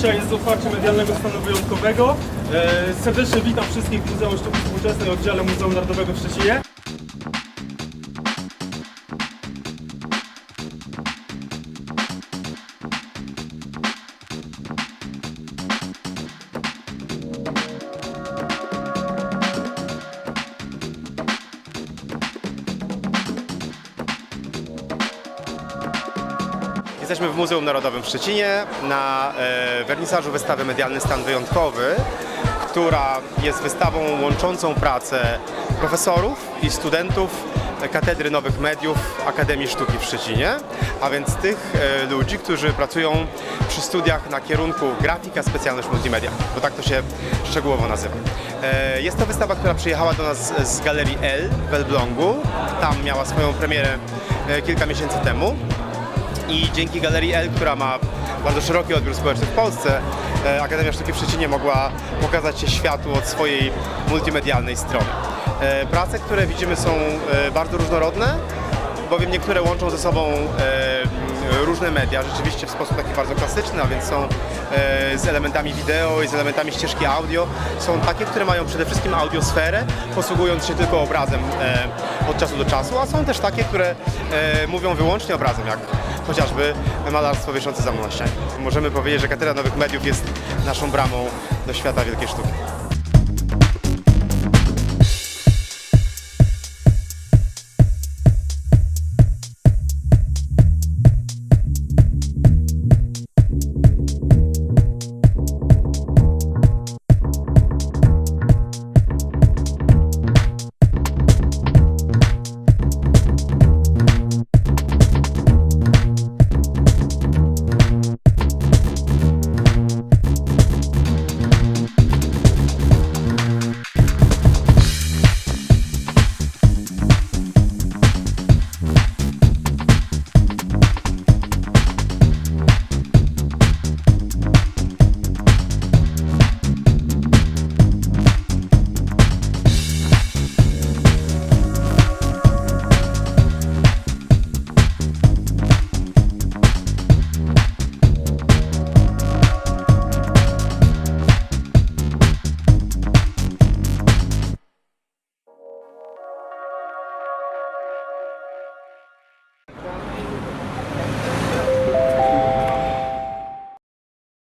Dzisiaj jest otwarcie medialnego stanu wyjątkowego. E, serdecznie witam wszystkich w Muzeum Sztuki Współczesnej, oddziale Muzeum Narodowego w Szczecinie. Jesteśmy w Muzeum Narodowym w Szczecinie na e, wernisażu wystawy Medialny Stan Wyjątkowy, która jest wystawą łączącą pracę profesorów i studentów Katedry Nowych Mediów Akademii Sztuki w Szczecinie, a więc tych e, ludzi, którzy pracują przy studiach na kierunku grafika, specjalność multimedia, bo tak to się szczegółowo nazywa. E, Jest to wystawa, która przyjechała do nas z Galerii L w Elblągu. Tam miała swoją premierę kilka miesięcy temu i dzięki Galerii L, która ma bardzo szeroki odbiór społeczny w Polsce, e, Akademia Sztuki w Szczecinie mogła pokazać się światu od swojej multimedialnej strony. E, Prace, które widzimy są e, bardzo różnorodne, bowiem niektóre łączą ze sobą różne media, rzeczywiście w sposób taki bardzo klasyczny, a więc są z elementami wideo i z elementami ścieżki audio. Są takie, które mają przede wszystkim audiosferę, posługując się tylko obrazem od czasu do czasu, a są też takie, które mówią wyłącznie obrazem, jak chociażby malarstwo wiszące za ścianie. Możemy powiedzieć, że Katedra Nowych Mediów jest naszą bramą do świata wielkiej sztuki.